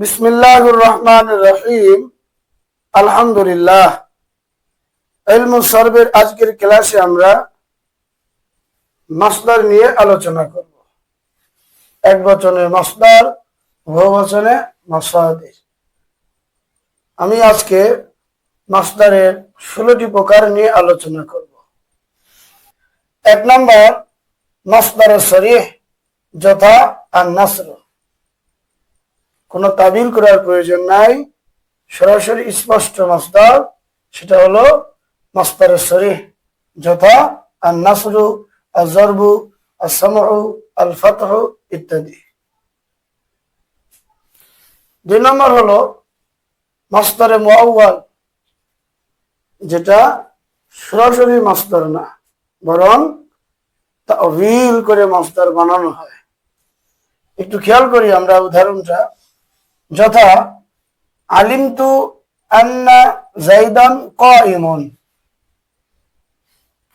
বিসমিল্লাহির রহমানির রহিম। আলহামদুলিল্লাহ। ইলমু সর্বের আজকের ক্লাসে আমরা মাসদার নিয়ে আলোচনা করব। এক বচনে মাসদার, বহু বচনে মাসাদির। আমি আজকে মাসদারের ষোলোটি প্রকার নিয়ে আলোচনা করব। এক নম্বর, মাসদার শরীহ যথা আর নাসর কোনো তাবিল করার প্রয়োজন নাই। সরাসরি স্পষ্ট মাসদার, সেটা হলো মাস্তার শরীহ যথা আর নাসরু আর জরবু আর সামহু আল ফাতহ ইত্যাদি। দুই নম্বর হলো মাস্তারে মোয়াল যেটা সরাসরি মাস্তার না, বরং তাবিল করে মাস্তার বানানো হয়। একটু খেয়াল করি আমরা উদাহরণটা। যথা আলিমতু আন্না জাইদান ক ইমন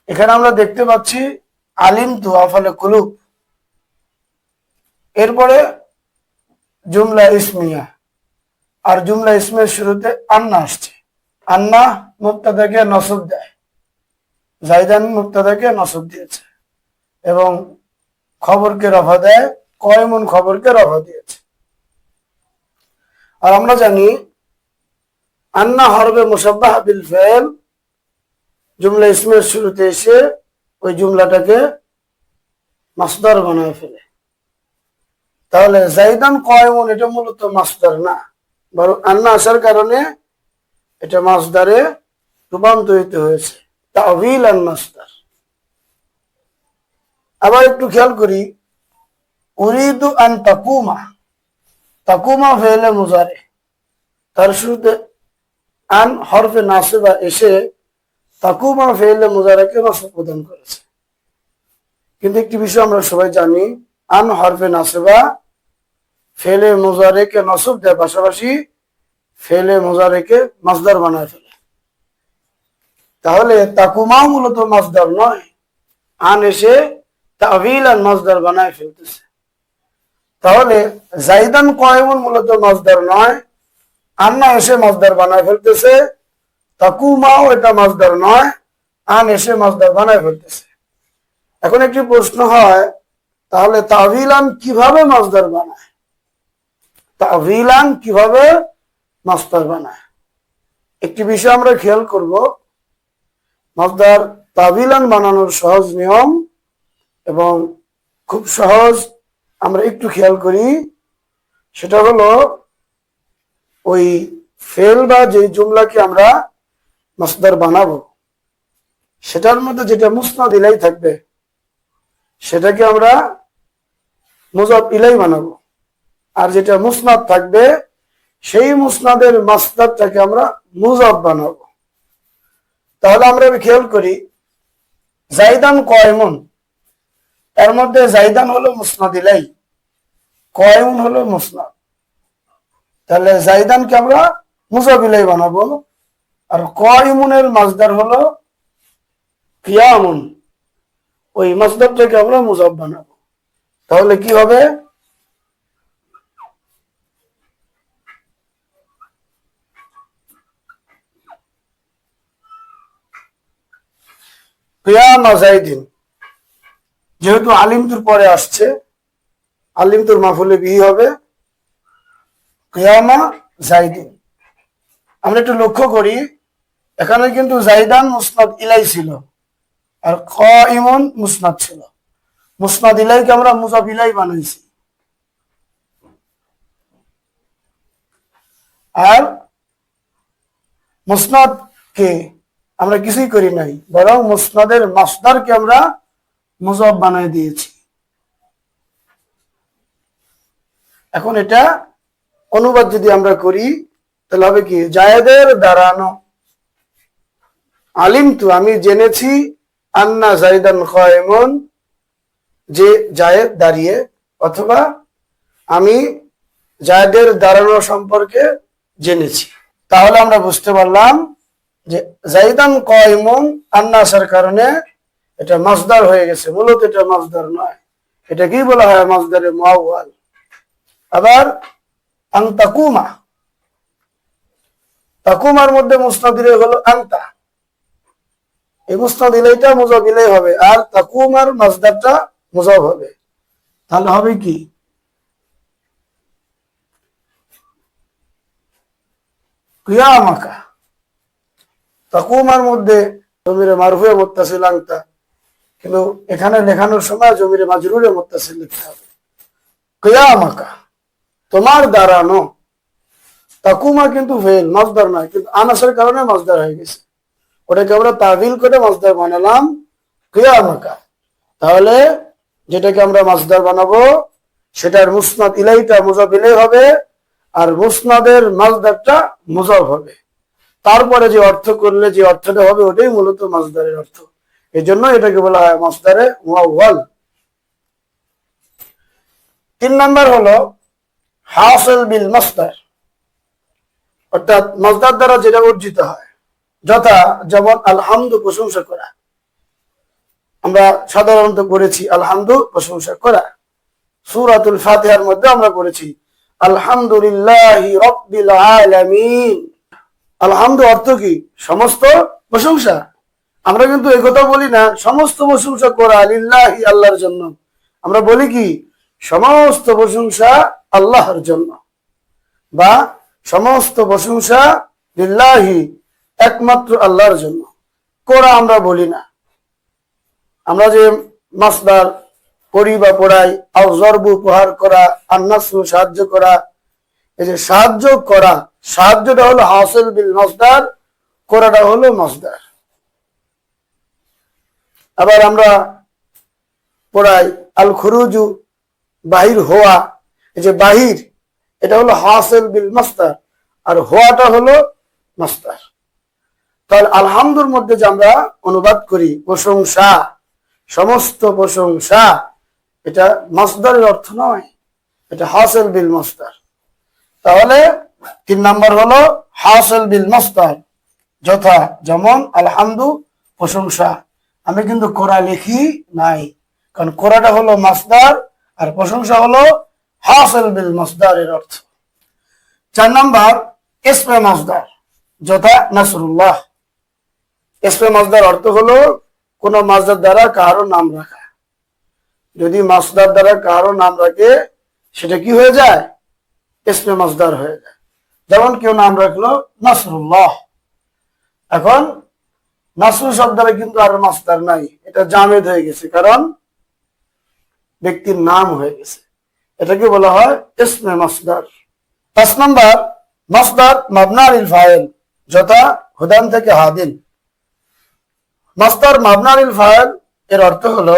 এখানে আমরা দেখতে পাচ্ছি আলিমতু আফালে কুলুব। এরপরে জুমলা ইসমিয়া। আর জুমলা ইসমের শুরুতে আন্না আসছে। আন্না মুক্তাদাকে নসব দেয়। জাইদান মুক্তাদাকে নসব দিয়েছে। এবং খবরকে রফা দেয়, কয়মন খবরকে রফা দিয়েছে। আর আমরা জানি আন্না হরবে মুসাব্বাহ বিল ফেল। জুমলা ইসমের শুরুতে এসে ওই জুমলাটাকে মাসদার বানায় ফেলে। তাহলে জাইদান কয়মন, এটা মূলত মাসদার না। বরং আন্না আসার কারণে এটা মাসদারে রূপান্তরিত হয়েছে। তাবিল আন মাসদার। আবার একটু খেয়াল করি। উরিদু আন তাকুমা। তাকুমা ফেলে মুজারে। তার শুরুতে আন হরফে নাসিবা এসে তাকুমা ফেলে মুজারাকে নসব প্রদান করেছে। কিন্তু একটি বিষয় আমরা সবাই জানি, আন হরফে নাসিবা ফেলে মুজারেকে নসব দেয় পাশাপাশি ফেলে মুজারেকে মাসদার বানায় ফেলে। তাহলে তাকুমাও মূলত মাসদার নয়, আন এসে তাবিল আর মাসদার বানায় ফেলতেছে। তাহলে জাইদান কয়মন মূলত মজদার নয়, আন্না এসে মজদার বানায় ফেলতেছে, তাকুমাও এটা মজদার নয়, আন এসে মজদার বানায় ফেলতেছে। এখন একটি প্রশ্ন হয়, তাহলে তাভিলান কীভাবে মজদার বানায়? তাভিলান কীভাবে মজদার বানায়? একটি বিষয় আমরা খেয়াল করব, মজদার তাবিলান বানানোর সহজ নিয়ম এবং খুব সহজ আমরা একটু খেয়াল করি, সেটা হলো ওই ফেল বা যে জুমলাকে আমরা মাসদার বানাবো, সেটার মধ্যে যেটা মুসনাদ ইলাই থাকবে, সেটাকে আমরা মুজাব ইলাই বানাবো। আর যেটা মুসনাদ থাকবে, সেই মুসনাদের মাসদারটাকে আমরা মুজাব বানাবো। তাহলে আমরা খেয়াল করি, জাইদান কয়মন এর মধ্যে জাইদান হলো মুসনাদ ইলাই কয়মন হলো মুসনাদ। তাহলে জাইদানকে আমরা মুজাবিলাই বানাবো। আর কয়মুনের মাজদার হলো কিয়ামুন, ওই মাজদারটাকে আমরা মুজাব বানাবো। তাহলে কি হবে? কিয়ামা জাইদিন। যেহেতু আলিমতুর পরে আসছে, আলিমতুর মাফুলে বিহি হবে? কিয়ামা জাইদিন। আমরা একটু লক্ষ্য করি, এখানে কিন্তু জাইদান মুসনাদ ইলাই ছিল আর ক ইমন মুসনাদ ছিল। মুসনাদ ইলাইকে আমরা মুজাব ইলাই বানাইছি। আর মুসনাদ কে আমরা কিছুই করি নাই, বরং মুসনাদের মাসদারকে আমরা মুজব বানাই দিয়েছি। এখন এটা অনুবাদ যদি আমরা করি, তাহলে হবে কি? জায়েদের দাঁড়ানো। আলিম তু আমি জেনেছি, আন্না জাইদান খয়মন, যে জায়েদ দাঁড়িয়ে, অথবা আমি জায়েদের দাঁড়ানো সম্পর্কে জেনেছি। তাহলে আমরা বুঝতে পারলাম যে জাইদান কয়মন আন্না আসার কারণে এটা মাসদার হয়ে গেছে, মূলত এটা মাসদার নয়। এটা কি বলা হয় মাসদারে মাওয়াল আবার আং তাকুমা তাকুমার মধ্যে মুসনাদ ইলাই হলো আংতা এই মুসনাদ ইলাইটা মুজাব হবে, আর তাকুমার মাজদারটা মুজাব হবে। তাহলে হবে কি? কিয়ামাকা। তাকুমার মধ্যে জমিরে মারফুয়ে মুত্তাসিল আংতা কিন্তু এখানে লেখানোর সময় জমিরে মাজরুরে মুত্তাসিল লিখতে হবে। কিয়ামাকা, তোমার দাঁড়ানো তাকুমা কিন্তু ফেল মজদার নয়, কিন্তু আনাসের কারণে মজদার হয়ে গেছে। ওটাকে আমরা তাবিল করে মজদার বানালাম কিয়ামাকা। তাহলে যেটাকে আমরা মজদার বানাবো, সেটার মুসনাদ ইলাইটা মুজাব ইলাই হবে, আর মুসনাদের মাজদারটা মুজাব হবে। তারপরে যে অর্থ করলে যে অর্থটা হবে, ওটাই মূলত মাজদারের অর্থ। এই জন্য এটাকে বলা হয় মাজদারে ওয়াল তিন নম্বর হলো হাসল বিল মাস্তার অর্থাৎ মজদার দ্বারা যেটা অর্জিত হয়, যথা যেমন আলহামদু প্রশংসা করা। আমরা সাধারণত করেছি আলহামদু প্রশংসা করা। সুরাতুল ফাতিহার মধ্যে আমরা করেছি আলহামদুলিল্লাহ রব্বিল আলামিন। আলহামদু অর্থ কি? সমস্ত প্রশংসা। আমরা কিন্তু একথা বলি না, সমস্ত প্রশংসা করা লিল্লাহি আল্লাহর জন্য। আমরা বলি কি? সমস্ত প্রশংসা আল্লাহর জন্য। বা সমস্ত প্রশংসা লিল্লাহি একমাত্র আল্লাহর জন্য। করা আমরা বলি না। আমরা যে মাসদার পড়ি বা পড়াই, আও উপহার করা, আন্নাসু সাহায্য করা, এই যে সাহায্য করা, সাহায্যটা হলো হাসিল বিল মাসদার করাটা হলো মাসদার। আবার আমরা পড়াই আল খুরুজু বাহির হওয়া যে বাহির, এটা হলো হাসেল বিল মাস্তার আর হওয়াটা হলো মাস্তার তাহলে আলহামদুর মধ্যে যে আমরা অনুবাদ করি, প্রশংসা, সমস্ত প্রশংসা, এটা মাসদারের অর্থ নয়, এটা হাসেল বিল মাস্তার তাহলে তিন নাম্বার হলো হাসিল বিল মাস্তার যথা যেমন আলহামদু, প্রশংসা। আমি কিন্তু কোরআ লিখি নাই। কারণ কোরআটা হলো মাসদার, আর প্রশংসা হলো হাসিল বিল মাসদারের অর্থ। চার নাম্বার ইসমে মাসদার, যথা নাসরুল্লাহ। ইসমে মাসদার অর্থ হলো কোন মাসদার দ্বারা কারও নাম রাখা। যদি মাসদার দ্বারা কারও নাম রাখে, সেটা কি হয়ে যায়? ইসমে মাসদার হয়ে যায়। যেমন কেউ নাম রাখল নাসরুল্লাহ। এখন নাসরু শব্দটা কিন্তু আর মাস্টার নাই। এটা জামেদ হয়ে গেছে, কারণ ব্যক্তির নাম হয়ে গেছে। এটাকে বলা হয় ইসমে মাসদার পাঁচ নম্বর মাসদার মাবনার ইল ফাইল যথা হুদান থেকে হাদিন। মাস্তার মাবনার ইল ফাইল এর অর্থ হলো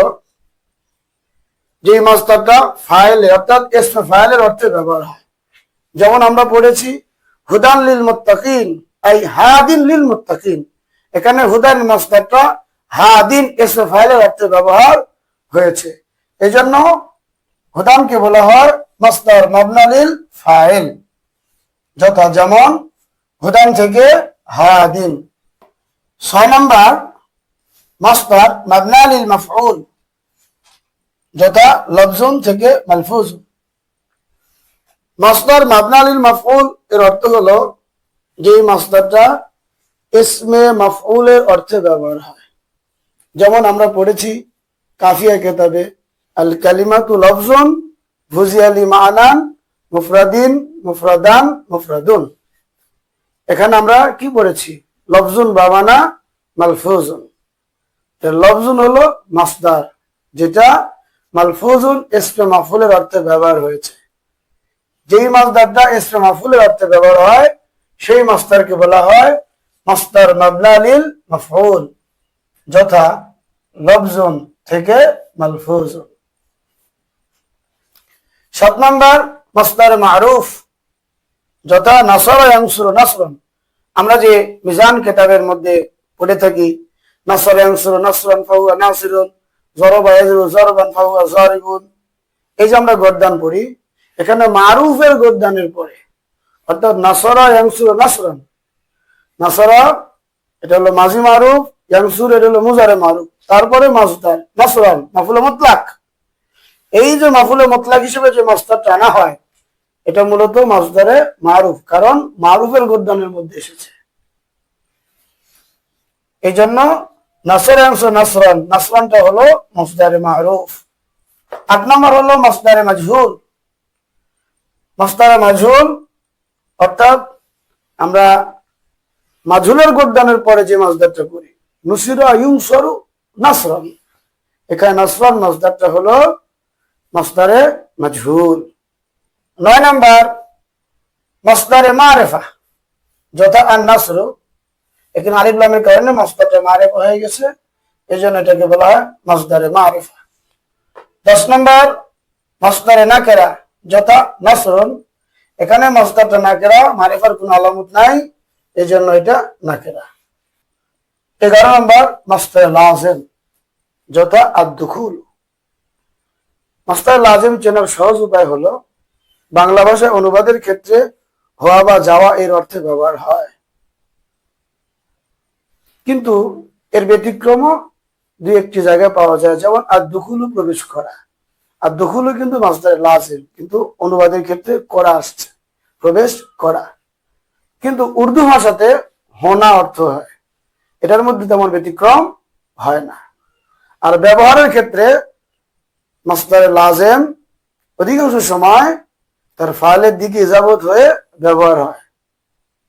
যে মাস্তারটা ফাইল অর্থাৎ ইসমে ফাইলের অর্থে ব্যবহার হয়। যেমন আমরা পড়েছি, হুদান লিল মুত্তাকিন এই হাদিন লিল মুত্তাকিন। এখানে হুদান মাস্তারটা হাদিন ইসমে ফাইলের অর্থে ব্যবহার হয়েছে। এই জন্য হুদানকে বলা হয় মাস্তার মাবনালিল ফাইল, যথা যেমন হুদান থেকে হাদিন। ছয় নম্বর মাস্তার মাবনালিল মাফউল, যথা লফজুন থেকে মালফুজ। মাসদার মাবনালিল মাফউল এর অর্থ হলো যে মাসদারটা ইসমে মাফউলের অর্থে ব্যবহার হয়। যেমন আমরা পড়েছি কাফিয়া কেতাবে, আল কালিমাতু লফজুন ভুজিয়ালি মানান মুফরাদিন মুফরাদান মুফরাদুন। এখানে আমরা কি পড়েছি? লফজুন বাবানা মালফুজুন লফজুন হলো মাসদার যেটা মালফুজুন ইসমে মাফুলের অর্থে ব্যবহার হয়েছে। যেই মাসদারটা ইসমে মাফুলের অর্থে ব্যবহার হয়, সেই মাস্তারকে বলা হয় মাস্তার মাবনালিল মাফউল, যথা লফজুন থেকে মালফুজুন সাত নম্বর মাস্তার মারুফ, যথা নাসর ইয়াংসুর নাসরন। আমরা যে মিজান কেতাবের মধ্যে পড়ে থাকি, নাসর ইয়াংসুর নাসরন ফাহুয়া নাসিরুন, জরবা ইয়াজরু জরবান ফাহুয়া জারিবুন। এই যে আমরা গদ্দান পড়ি, এখানে মারুফের গদ্দানের পরে, অর্থাৎ নাসরা ইয়াংসুর নাসরন নাসরা, এটা হলো মাঝি মারুফ, ইয়াংসুর, এটা হলো মুজারে মারুফ, তারপরে মাসদার নাসরান, মাফুলে মতলাক। এই যে মাফুলে মতলাক হিসেবে যে মাস্টারটা আনা হয়, এটা মূলত মাসদারে মারুফ, কারণ মারুফের গদ্দানের মধ্যে এসেছে। এই জন্য নাসের অংশ নাসরান, নাসরানটা হলো মসদারে মারুফ। আট নম্বর হলো মসদারে মাজহুল। মসদারে মাজহুল, অর্থাৎ আমরা মাজহুলের গদ্দানের পরে যে মাসদারটা করি, নুসিরা ইউসরু নাসরান। এখানে নাসরান মাসদারটা হলো মসদারে মাজহুল নয় নাম্বার, মসদারে মারেফা, যথা আর নাসরু। এখানে আলিফ লামের কারণে মসদারটা মারেফা হয়ে গেছে এই জন্য এটাকে বলা হয় মসদারে মারেফা। দশ নম্বর, মসদারে নাকেরা, যথা নাসরুন। এখানে মসদারটা নাকেরা, মারেফার কোনো আলামত নাই। এই জন্য এটা নাকেরা। এগারো নম্বর মস্তারে লাজেম, যথা আদুখুল মাস্টার লাজেম চেনার সহজ উপায় হলো, বাংলা ভাষায় অনুবাদের ক্ষেত্রে হওয়া বা যাওয়া এর অর্থে ব্যবহার হয়। কিন্তু এর ব্যতিক্রমও দুই একটি জায়গায় পাওয়া যায়, যেমন আর দুকুলু প্রবেশ করা। আর দুকুলু কিন্তু মাস্টার লাজেম, কিন্তু অনুবাদের ক্ষেত্রে করা আসছে, প্রবেশ করা। কিন্তু উর্দু ভাষাতে হোনা অর্থ হয়। এটার মধ্যে তেমন ব্যতিক্রম হয় না। আর ব্যবহারের ক্ষেত্রে মাস্টারে লাজেম অধিকাংশ সময় তার ফাইলের দিকে ইজাবত হয়ে ব্যবহার হয়।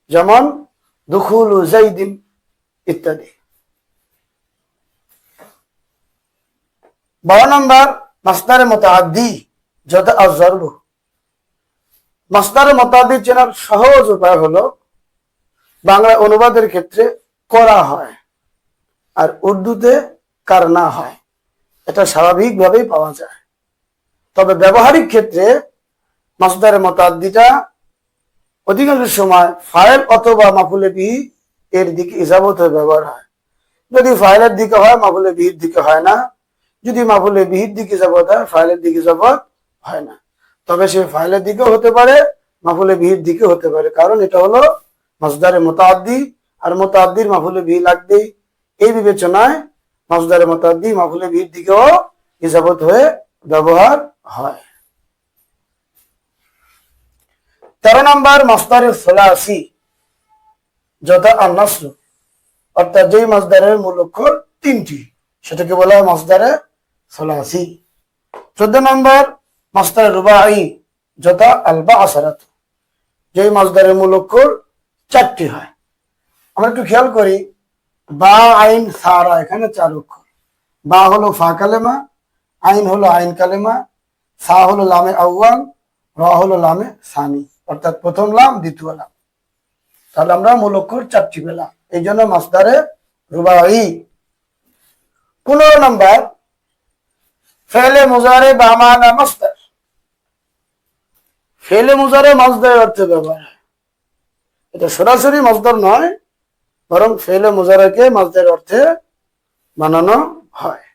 যেমন, দুখুল জাইদিন ইত্যাদি। বারো নম্বর মাস্টারে মতাদি যথা আজর্ব মাস্টারে মতাদি চেনার সহজ উপায় হলো বাংলা অনুবাদের ক্ষেত্রে করা হয় আর উর্দুতে কারনা হয়। এটা স্বাভাবিকভাবেই পাওয়া যায়। তবে ব্যবহারিক ক্ষেত্রে মাসদারের মতাদ্দিটা অধিকাংশ সময় ফাইল অথবা মাফুলে বিহি এর দিকে ইজাবত হয়ে ব্যবহার হয়। যদি ফাইলের দিকে হয় মাফুলে বিহির দিকে হয় না। যদি মাফুলে বিহির দিকে ইজাবত হয়, ফাইলের দিকে ইজাবত হয় না। তবে সে ফাইলের দিকেও হতে পারে মাফুলে বিহির দিকে হতে পারে। কারণ এটা হলো মাসদারে মোতাদ্দি আর মোতাদ্দির মাফুলে বিহি লাগবেই এই বিবেচনায় মাসদারে মোতাদ্দি মাফুলে বিহির দিকেও ইজাবত হয়ে ব্যবহার হয়। তেরো নম্বর মাসদারের সোলাসি, যথা আর নাসল অর্থাৎ যেই মাসদারের মূল অক্ষর তিনটি, সেটাকে বলা হয় মাসদারে সোলাসি। চোদ্দ নম্বর মাসদারে রুবাই, যথা আলবা আসারাত যেই মাসদারের মূল অক্ষর চারটি হয়। আমরা একটু খেয়াল করি, বা আইন সারা এখানে চার অক্ষর। বা হলো ফা কালেমা, আইন হলো আইন কালেমা, সা হলো লামে আউয়াল, র হলো লামে সানি, অর্থাৎ প্রথম লাম, দ্বিতীয় লাম। তাহলে আমরা মূল অক্ষর চারটি পেলাম। এই জন্য মাসদারে রুবাই। পনেরো নম্বর, ফেলে মুজারে বা মাস্তার ফেলে মুজারে মাসদার অর্থে ব্যবহার হয়। এটা সরাসরি মাসদার নয়, বরং ফেলে মুজারাকে মাসদার অর্থে বানানো হয়।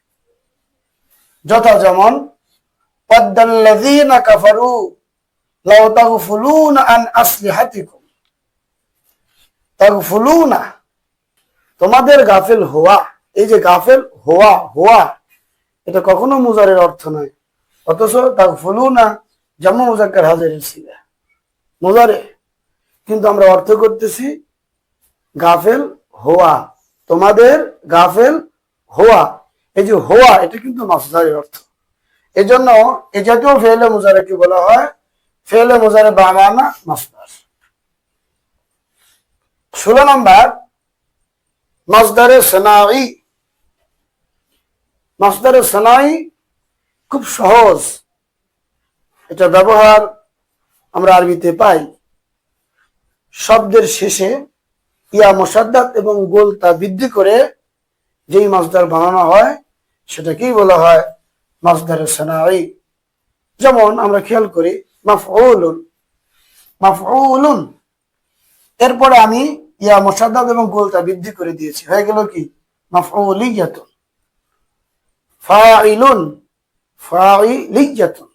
যথা যেমন তোমাদের গাফেল হওয়া, এই যে গাফেল হওয়া হওয়া, এটা কখনো মুজারের অর্থ নয়। অথচ তাগফুলুনা জামা মুজাক্কার হাজিরের ছিল। মুজারে কিন্তু আমরা অর্থ করতেছি গাফেল হোয়া তোমাদের গাফেল হোয়া এই যে হোয়া এটা কিন্তু মাসদারের অর্থ। এই জন্য এ জাতীয় ফেলে মুজারাকে বলা হয়, ফেলে মুজারে বামানা মাসদার ষোলো নম্বর মাসদারে সেনাই। মাসদারে সেনাই খুব সহজ। এটা ব্যবহার আমরা আরবিতে পাই। শব্দের শেষে ইয়া মোসাদ্দাত এবং গোলতা বৃদ্ধি করে যেই মাসদার বানানো হয়, সেটাকেই বলা হয় মাসদারের সেনাই। যেমন আমরা খেয়াল করি, মাফউলুন। মাফউলুন। এরপরে আমি ইয়া মোসাদ্দাদ এবং গোলটা বৃদ্ধি করে দিয়েছি। হয়ে গেল কি? মাফউলিয়াতুন। ফাইলুন। ফাইলিয়াতুন।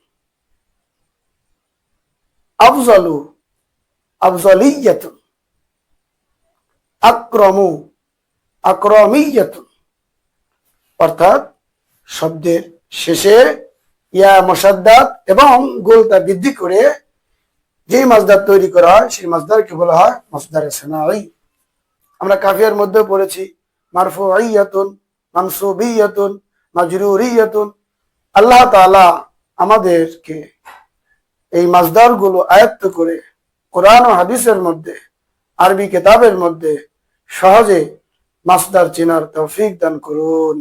আফজালু। আফজালিয়াতুন। আক্রমু, আক্রমিয়াতুন। অর্থাৎ শব্দের শেষে ইয়া মশাদ্দাত এবং গোলটা বৃদ্ধি করে যেই মাসদার তৈরি করা হয়, সেই মাসদারকে বলা হয় মাসদারে আমরা কাফিয়ার মধ্যে পড়েছি মারফু আইয়াতুন মানসুবিয়াতুন, মাজরুরিয়াতুন। আল্লাহ তাআলা আমাদেরকে এই মাসদারগুলো আয়ত্ত করে কোরআন ও হাদিসের মধ্যে আরবি কেতাবের মধ্যে সহজে মাসদার চেনার তৌফিক দান করুন।